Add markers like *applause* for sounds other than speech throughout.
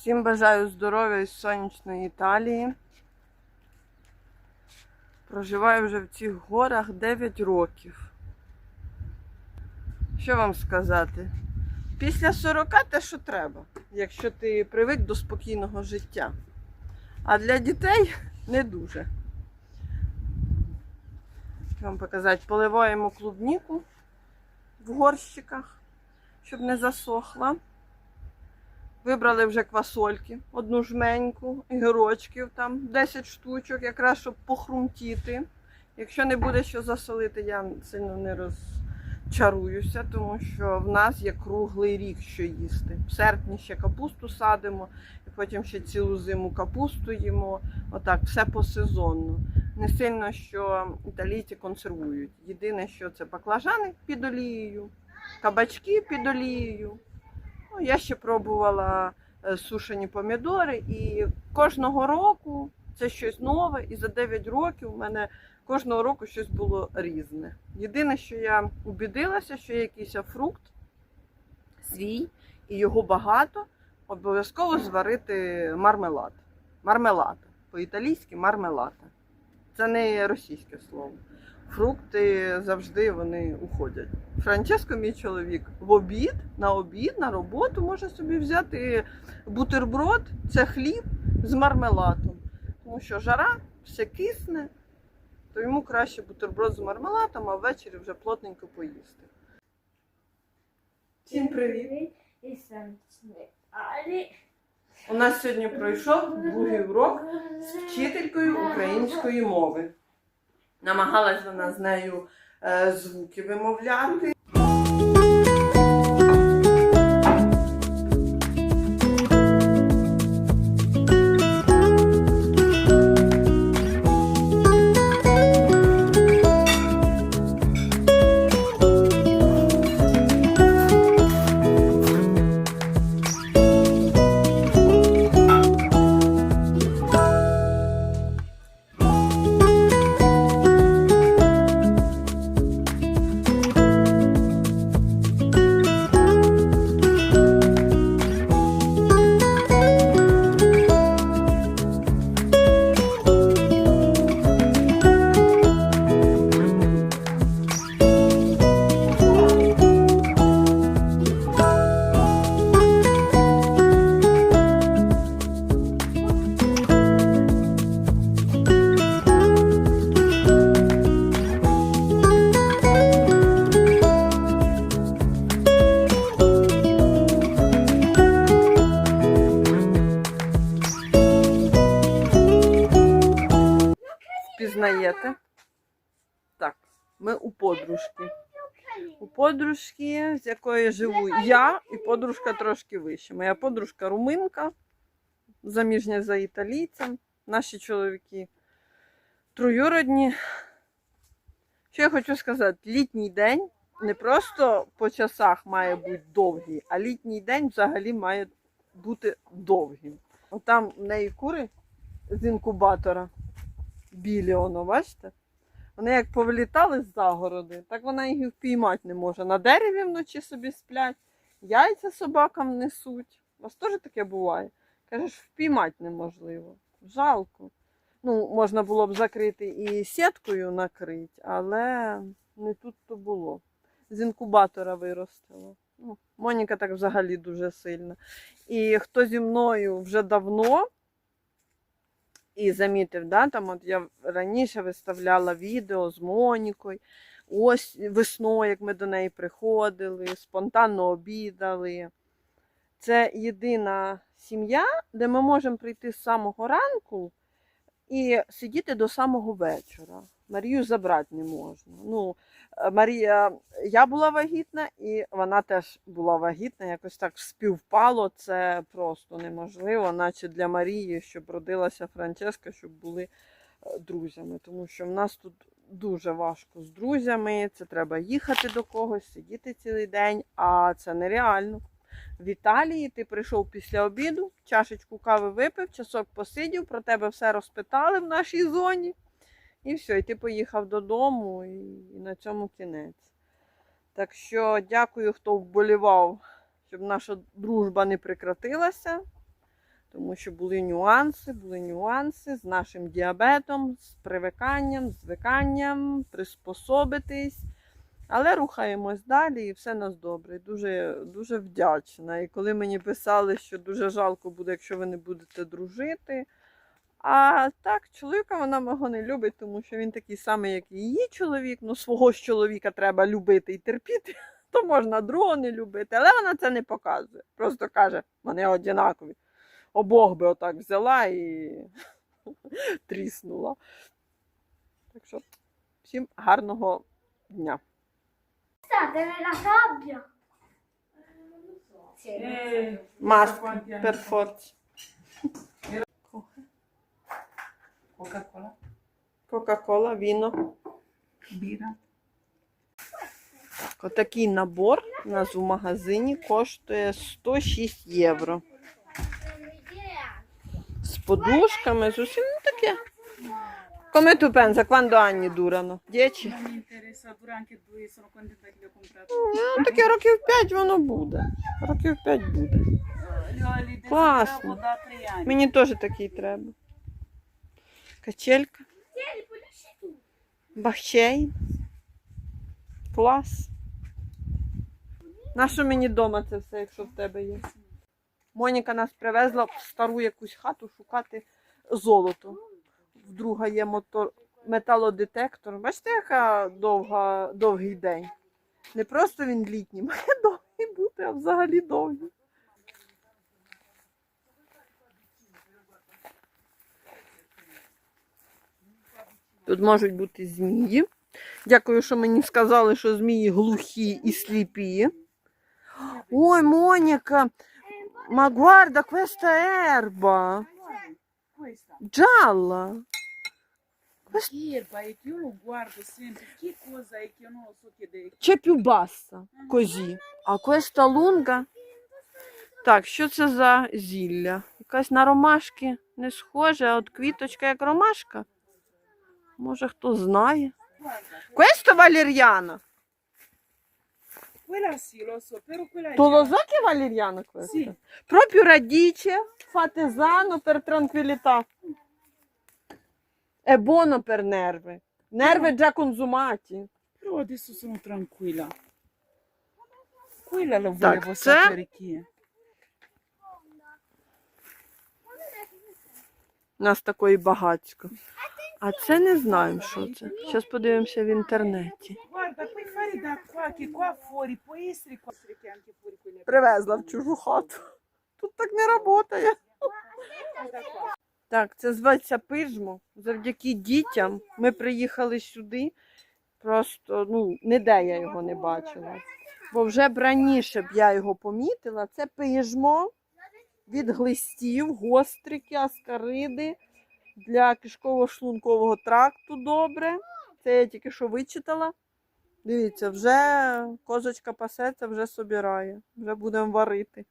Всім бажаю здоров'я із сонячної Італії. Проживаю вже в цих горах 9 років. Що вам сказати? Після 40 те, що треба, якщо ти привик до спокійного життя. А для дітей не дуже. Вам показати? Поливаємо клубніку в горщиках, щоб не засохла. Вибрали вже квасольки, одну жменьку, ігорочків там 10 штучок, якраз щоб похрумтіти. Якщо не буде що засолити, я сильно не розчаруюся, тому що в нас є круглий рік, що їсти. В серпні ще капусту садимо, і потім ще цілу зиму капусту їмо. Отак, все посезонно. Не сильно, що італійці консервують. Єдине, що це баклажани під олією, кабачки під олією. Ну, я ще пробувала е, сушені помідори, і кожного року це щось нове, і за 9 років у мене кожного року щось було різне. Єдине, що я убідилася, що є якийсь фрукт свій, і його багато, обов'язково зварити мармелад. Мармелад. По-італійськи мармелада. Це не російське слово. Фрукти завжди вони уходять. Франческо, мій чоловік, в обід, на обід, на роботу може собі взяти бутерброд, це хліб з мармеладом. Тому що жара, все кисне, то йому краще бутерброд з мармеладом, а ввечері вже плотненько поїсти. Всім привіт! У нас сьогодні пройшов другий урок з вчителькою української мови. Намагалась вона з нею е, звуки вимовляти. Пізнаєте? Так, ми у подружки. У подружки, з якої живу я, і подружка трошки вище. Моя подружка руминка, заміжня за італійцем. Наші чоловіки троюродні. Що я хочу сказати, літній день не просто по часах має бути довгий, а літній день взагалі має бути довгим. Отам в неї кури з інкубатора білі, воно, бачите? Вони як повилітали з загороди, так вона їх і впіймати не може. На дереві вночі собі сплять, яйця собакам несуть. У вас теж таке буває? Кажеш, впіймати неможливо. Жалко. Ну, можна було б закрити і сіткою накрити, але не тут то було. З інкубатора виростило. Ну, Моніка так взагалі дуже сильна. І хто зі мною вже давно і замітив, да, там от я раніше виставляла відео з Монікою, ось весною, як ми до неї приходили, спонтанно обідали. Це єдина сім'я, де ми можемо прийти з самого ранку і сидіти до самого вечора. Марію забрати не можна. Ну, е, Марія, я була вагітна, і вона теж була вагітна, якось так співпало. Це просто неможливо, наче для Марії, щоб родилася Франческа, щоб були е, друзями. Тому що в нас тут дуже важко з друзями. Це треба їхати до когось, сидіти цілий день, а це нереально. В Італії ти прийшов після обіду, чашечку кави випив, часок посидів, про тебе все розпитали в нашій зоні. І все, і ти поїхав додому, і, на цьому кінець. Так що дякую, хто вболівав, щоб наша дружба не прекратилася. Тому що були нюанси, були нюанси з нашим діабетом, з привиканням, звиканням, приспособитись. Але рухаємось далі і все нас добре. Дуже, дуже вдячна. І коли мені писали, що дуже жалко буде, якщо ви не будете дружити. А так, чоловіка вона мого не любить, тому що він такий самий, як і її чоловік. Ну, свого ж чоловіка треба любити і терпіти, *laughs* то можна другого не любити. Але вона це не показує. Просто каже, вони однакові. Обох би отак взяла і *laughs* тріснула. Так що всім гарного дня. Eh, Маск quanti Coca-Cola, Кока-кола, віно. birra. Отакий набор у нас у магазині коштує 106 євро. З подушками, з усім ну таке. Come tu pensa quando anni durano? 10? Non mi interessa, dura anche due, sono contenta che li ho comprati. Ну, таке років 5 воно буде. Років 5 буде. Класно. Мені теж такий треба. Качелька. Бахчейн. Клас. Нащо мені вдома це все, якщо в тебе є? Моніка нас привезла в стару якусь хату шукати золото. В друга є мотор... металодетектор. Бачите, яка довга, довгий день. Не просто він літній, *laughs* має довгий бути, а взагалі довгий. Тут можуть бути змії. Дякую, що мені сказали, що змії глухі і сліпі. Ой, Моніка, non lo so chiedere? C'è più bassa, così. А questa lunga. Так, що це за зілля? Якась на ромашки не схоже, а от квіточка як ромашка. Може, хто знає. Guarda, Questo valeriana. quella sì, lo so, però quella è Tu lo già- so che è valeriana questa? Sì. Proprio radice, fatesano per tranquillità. È buono per nerve. Nerve già consumati. Però adesso sono tranquilla. Quella lo Так, volevo це- sapere chi è. У нас такої багатько. А це не знаємо, що це. Зараз подивимося в інтернеті. Привезла в чужу хату. Тут так не працює. Так, це зветься пижмо. Завдяки дітям ми приїхали сюди. Просто ну, ніде я його не бачила. Бо вже б раніше б я його помітила. Це пижмо від глистів, гострики, аскариди для кишково-шлункового тракту добре. Це я тільки що вичитала. Дивіться, вже козочка пасеться, вже собирає. Вже будемо варити.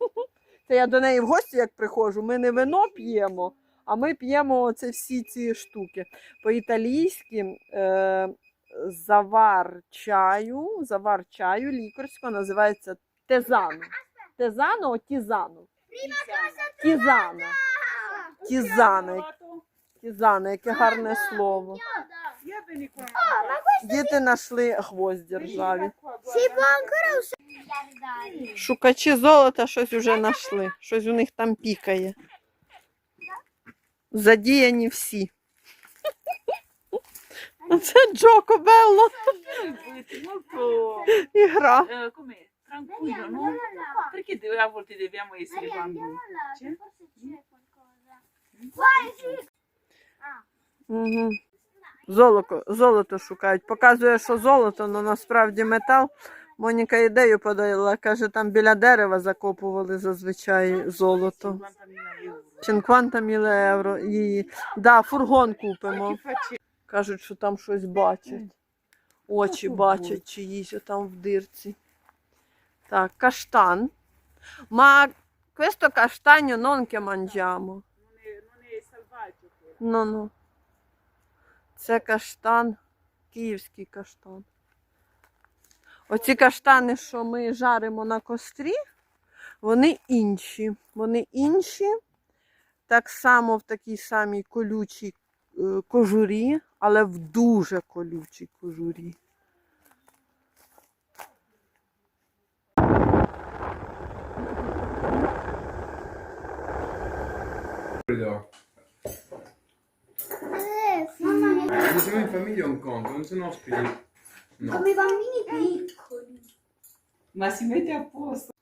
*laughs* Це я до неї в гості, як приходжу, ми не вино п'ємо, а ми п'ємо оце всі ці штуки. По-італійськи е, завар чаю, завар чаю лікарського називається тезано. Тезано тізано. Тізано. Тізано. Trovato? Тізано, яке гарне слово. Діти знайшли гвозді ржаві. Vieni qua, Si guarda. può ancora usare. Шукачі золота щось вже знайшли. Щось у них там пікає. Задіяні всі. Це Джоко Белло. Ігра. eh? Perché a volte dobbiamo essere bambini? Угу. Золото, золото шукають. Показує, що золото, але насправді метал. Моніка ідею подала, каже, там біля дерева закопували зазвичай золото. 50.000 euro. 50 міле євро. І да, фургон купимо. Кажуть, що там щось бачать. Очі Ну, бачать чиїсь там в дирці. Так, каштан. Ma questo castagno non che mangiamo. Non è, non è selvaggio quello. Ну, ну. Це каштан, київський каштан. Оці каштани, що ми жаримо на кострі, Вони інші. Вони інші. Так само в такій самій колючій е, кожурі, але в дуже колючій кожурі. Idag. Vi siamo in famiglia a un conto, non sono ospiti. No. come i bambini piccoli. Ma si mette a posto.